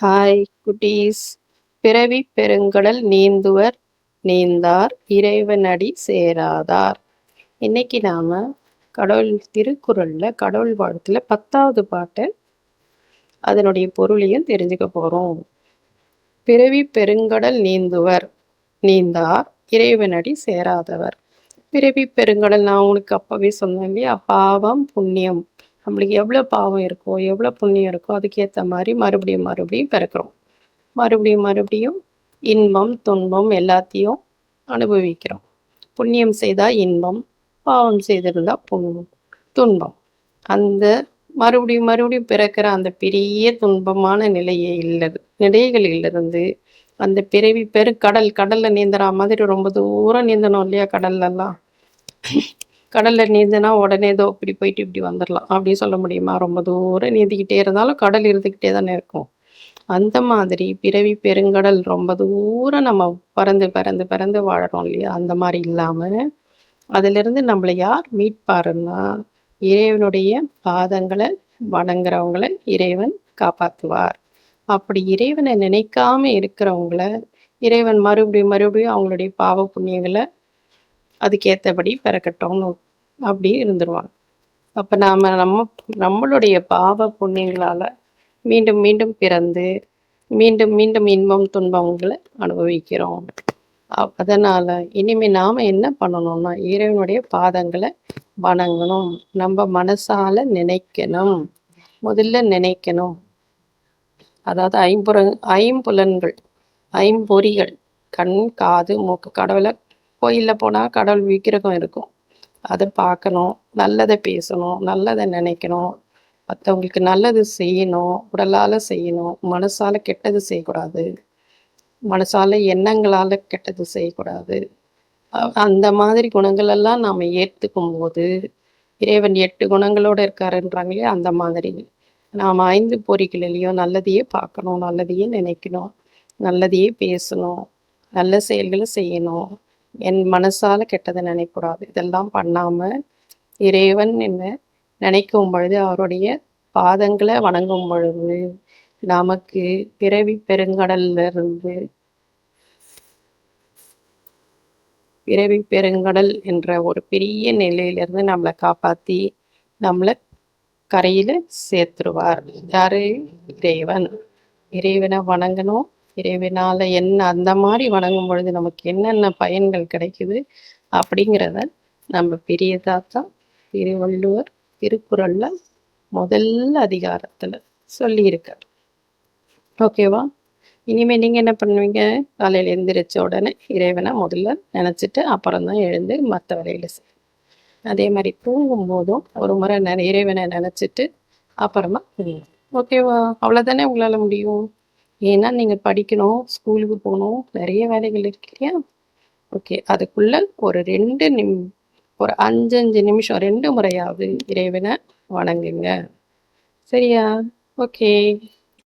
Hi குட்டீஸ். பிறவி பெருங்கடல் நீந்துவர் நீந்தார் இறைவனடி சேராதார். இன்னைக்கு நாம கடவுள் திருக்குறள்ல கடவுள் வாழ்த்துல பத்தாவது பாட்டை அதனுடைய பொருளையும் தெரிஞ்சுக்க போறோம். பிறவி பெருங்கடல் நீந்துவர் நீந்தார் இறைவனடி சேராதவர். பிறவி பெருங்கடல் நான் உங்களுக்கு அப்பவே சொன்னேன் இல்லையா? பாவம் புண்ணியம். நம்மளுக்கு எவ்வளோ பாவம் இருக்கோ எவ்வளோ புண்ணியம் இருக்கோ அதுக்கேற்ற மாதிரி மறுபடியும் மறுபடியும் பிறக்கிறோம். மறுபடியும் மறுபடியும் இன்பம் துன்பம் எல்லாத்தையும் அனுபவிக்கிறோம். புண்ணியம் செய்தால் இன்பம் பாவம் செய்திருந்தா புண்ணியம் துன்பம். அந்த மறுபடியும் மறுபடியும் பிறக்கிற அந்த பெரிய துன்பமான நிலையே இல்லது. நிலைகளிலிருந்து அந்த பிறவி பெரு கடல் கடல்ல நீந்துற மாதிரி ரொம்ப தூரம் நீந்தணும் இல்லையா கடல்லலாம் கடல்ல நீந்தினா உடனே ஏதோ இப்படி போயிட்டு இப்படி வந்துடலாம் அப்படின்னு சொல்ல முடியுமா? ரொம்ப தூரம் நீந்திக்கிட்டே இருந்தாலும் கடல் இருந்துக்கிட்டே தானே இருக்கும். அந்த மாதிரி பிறவி பெருங்கடல் ரொம்ப தூரம் நம்ம பறந்து பறந்து பறந்து வாழறோம் இல்லையா? அந்த மாதிரி இல்லாம அதிலிருந்து நம்மளை யார் மீட்பாருன்னா இறைவனுடைய பாதங்களை வணங்குறவங்களை இறைவன் காப்பாற்றுவார் அப்படி இறைவனை நினைக்காம இருக்கிறவங்கள இறைவன் மறுபடியும் மறுபடியும் அவங்களுடைய பாவ புண்ணியங்களை அதுக்கேற்றபடி பிறக்கட்டும்னு அப்படி இருந்துருவாங்க. அப்போ நாம் நம்ம நம்மளுடைய பாவ புண்ணியங்களால் மீண்டும் மீண்டும் பிறந்து மீண்டும் மீண்டும் இன்பம் துன்பங்களை அனுபவிக்கிறோம். அதனால் அதனால இனிமே நாம என்ன பண்ணணும்னா இறைவனுடைய பாதங்களை வணங்கணும். நம்ம மனசால நினைக்கணும். முதல்ல நினைக்கணும். அதாவது ஐம்புற ஐம்புலன்கள் ஐம்பொறிகள் கண் காது மூக்கு கடவுளை கோயிலில் போனால் கடவுள் விக்கிரகம் இருக்கும். அதை பார்க்கணும் நல்லதை பேசணும் நல்லதை நினைக்கணும். மற்றவங்களுக்கு நல்லது செய்யணும் உடலால் செய்யணும் மனசால் கெட்டது செய்யக்கூடாது. மனசால் எண்ணங்களால் கெட்டது செய்யக்கூடாது. அந்த மாதிரி குணங்கள் எல்லாம் நாம் ஏற்றுக்கும் போது இறைவன் எட்டு குணங்களோடு இருக்காருன்றாங்களே அந்த மாதிரி. நாம் ஐந்து பொறிகளிலையும் நல்லதையே பார்க்கணும் நல்லதையே நினைக்கணும் நல்லதையே பேசணும் நல்ல செயல்களை செய்யணும். என் மனசால கெட்டதை நினைக்கக்கூடாது இதெல்லாம் பண்ணாம இறைவன் என்ன நினைக்கும் பொழுது அவருடைய பாதங்களை வணங்கும் பொழுது நமக்கு பிறவி பெருங்கடல்ல இருந்து பிறவி பெருங்கடல் என்ற ஒரு பெரிய நிலையிலிருந்து நம்மளை காப்பாத்தி நம்மளை கரையில சேர்த்துருவார். யாரு? இறைவன். இறைவனை வணங்கணும். இறைவனால என்ன அந்த மாதிரி வணங்கும் பொழுது நமக்கு என்னென்ன பயன்கள் கிடைக்குது அப்படிங்கிறத நம்ம பெரிய தாத்தா திருவள்ளுவர் திருக்குறள்ல முதல்ல அதிகாரத்துல சொல்லியிருக்கார். ஓகேவா? இனிமே நீங்க என்ன பண்ணுவீங்க? காலையில எந்திரிச்ச உடனே இறைவனை முதல்ல நினைச்சிட்டு அப்புறம் தான் எழுந்து மற்ற வேலையில செய்யும் அதே மாதிரி தூங்கும் போதும் ஒரு முறை நெ- இறைவனை நினைச்சிட்டு அப்புறமா ஓகேவா? அவ்வளவுதானே உங்களால முடியும்? ஏன்னா நீங்க படிக்கணும் ஸ்கூலுக்கு போகணும் நிறைய வேலைகள் இருக்கு இல்லையா? ஓகே அதுக்குள்ள ஒரு ரெண்டு நிம் ஒரு அஞ்சு அஞ்சு நிமிஷம் ரெண்டு முறையாவது இறைவனை வணங்குங்க. சரியா? ஓகே.